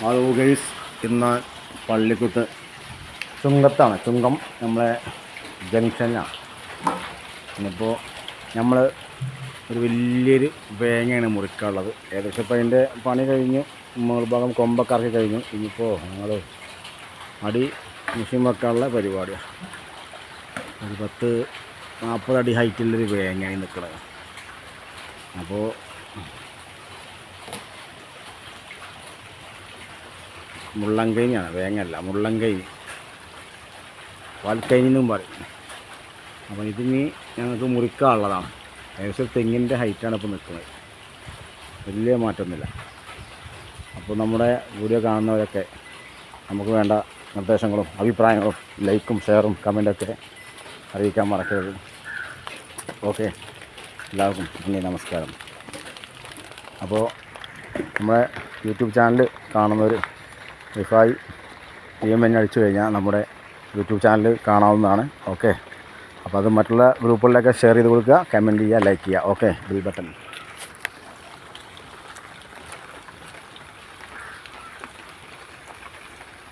Hello guys ഇന്ന് പള്ളിക്കുത്ത് ചുങ്കത്താണ്. ചുങ്കം നമ്മളെ ജംഗ്ഷനിലാണ് ഇന്നിപ്പോൾ നമ്മൾ ഒരു വലിയൊരു വേങ്ങയാണ് മുറിക്കാനുള്ളത്. ഏകദേശം ഇപ്പോൾ അതിന്റെ പണി കഴിഞ്ഞു മുകൾഭാഗം കൊമ്പൊക്കെ ഇറക്കി കഴിഞ്ഞു. ഇനിയിപ്പോൾ ഞങ്ങൾ അടി മെഷീൻ വെക്കാനുള്ള പരിപാടിയാണ് ഒരു പത്ത് നാൽപ്പത് അടി ഹൈറ്റുള്ളൊരു വേങ്ങയായി നിൽക്കുന്നത് അപ്പോൾ മുള്ളങ്കൈനാണ് വേങ്ങല്ല മുള്ളങ്കൈ. വാൽക്കൈനും പറയും. അപ്പോൾ ഇതിന് ഞങ്ങൾക്ക് മുറിക്കാനുള്ളതാണ്. ഏകദേശം തെങ്ങിന്റെ ഹൈറ്റാണ് ഇപ്പോൾ നിൽക്കുന്നത്. വലിയ മാറ്റമൊന്നുമില്ല. അപ്പോൾ നമ്മുടെ വീഡിയോ കാണുന്നവരൊക്കെ നമുക്ക് വേണ്ട നിർദ്ദേശങ്ങളും അഭിപ്രായങ്ങളും ലൈക്കും ഷെയറും കമന്റൊക്കെ അറിയിക്കാൻ മറക്കരുത്. ഓക്കെ. എല്ലാവർക്കും നന്ദി നമസ്കാരം. അപ്പോൾ നമ്മുടെ യൂട്യൂബ് ചാനൽ കാണുന്നവർ വൈഫായി ടി എം എൻ അടിച്ചു കഴിഞ്ഞാൽ നമ്മുടെ യൂട്യൂബ് ചാനൽ കാണാവുന്നതാണ്. ഓക്കെ. അപ്പോൾ അത് മറ്റുള്ള ഗ്രൂപ്പുകളിലൊക്കെ ഷെയർ ചെയ്ത് കൊടുക്കുക കമന്റ് ചെയ്യുക ലൈക്ക് ചെയ്യുക. ഓക്കെ. Bell button.